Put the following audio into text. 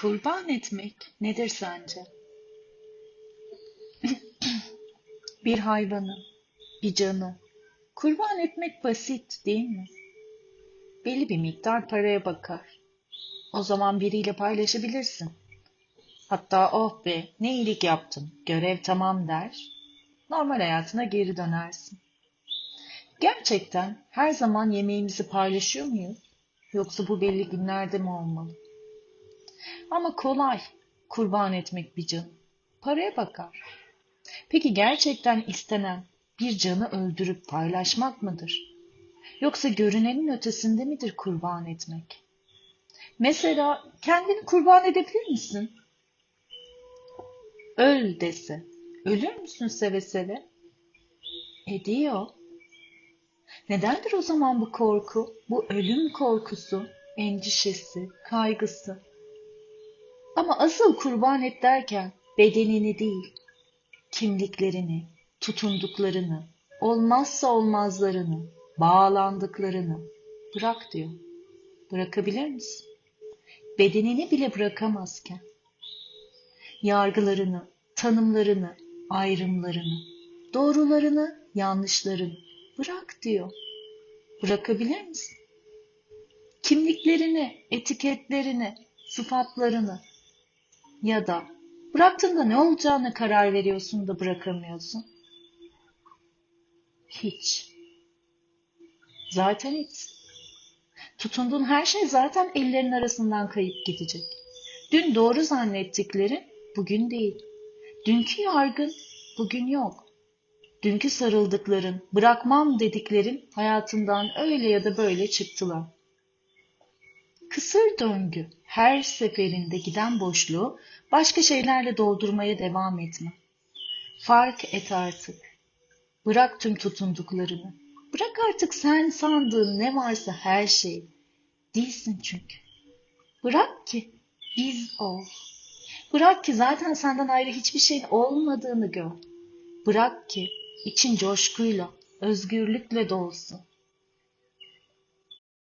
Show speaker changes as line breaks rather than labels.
Kurban etmek nedir sence? Bir hayvanı, bir canı kurban etmek basit değil mi? Belli bir miktar paraya bakar. O zaman biriyle paylaşabilirsin. Hatta oh be ne iyilik yaptın, görev tamam der. Normal hayatına geri dönersin. Gerçekten her zaman yemeğimizi paylaşıyor muyuz? Yoksa bu belli günlerde mi olmalı? Ama kolay kurban etmek bir canı. Paraya bakar. Peki gerçekten istenen bir canı öldürüp paylaşmak mıdır? Yoksa görünenin ötesinde midir kurban etmek? Mesela kendini kurban edebilir misin? Öl dese, ölür müsün seve seve? Ediyor. Nedendir o zaman bu korku, bu ölüm korkusu, endişesi, kaygısı? Ama asıl kurban et derken bedenini değil, kimliklerini, tutunduklarını, olmazsa olmazlarını, bağlandıklarını bırak diyor. Bırakabilir misin? Bedenini bile bırakamazken, yargılarını, tanımlarını, ayrımlarını, doğrularını, yanlışlarını bırak diyor. Bırakabilir misin? Kimliklerini, etiketlerini, sıfatlarını ya da bıraktığında ne olacağına karar veriyorsun da bırakamıyorsun. Hiç. Zaten hiç. Tutunduğun her şey zaten ellerin arasından kayıp gidecek. Dün doğru zannettiklerin bugün değil. Dünkü yargın bugün yok. Dünkü sarıldıkların, bırakmam dediklerin hayatından öyle ya da böyle çıktılar. Kısır döngü her seferinde giden boşluğu başka şeylerle doldurmaya devam etme. Fark et artık. Bırak tüm tutunduklarını. Bırak artık sen sandığın ne varsa her şey. Değilsin çünkü. Bırak ki biz ol. Bırak ki zaten senden ayrı hiçbir şeyin olmadığını gör. Bırak ki için coşkuyla, özgürlükle dolsun.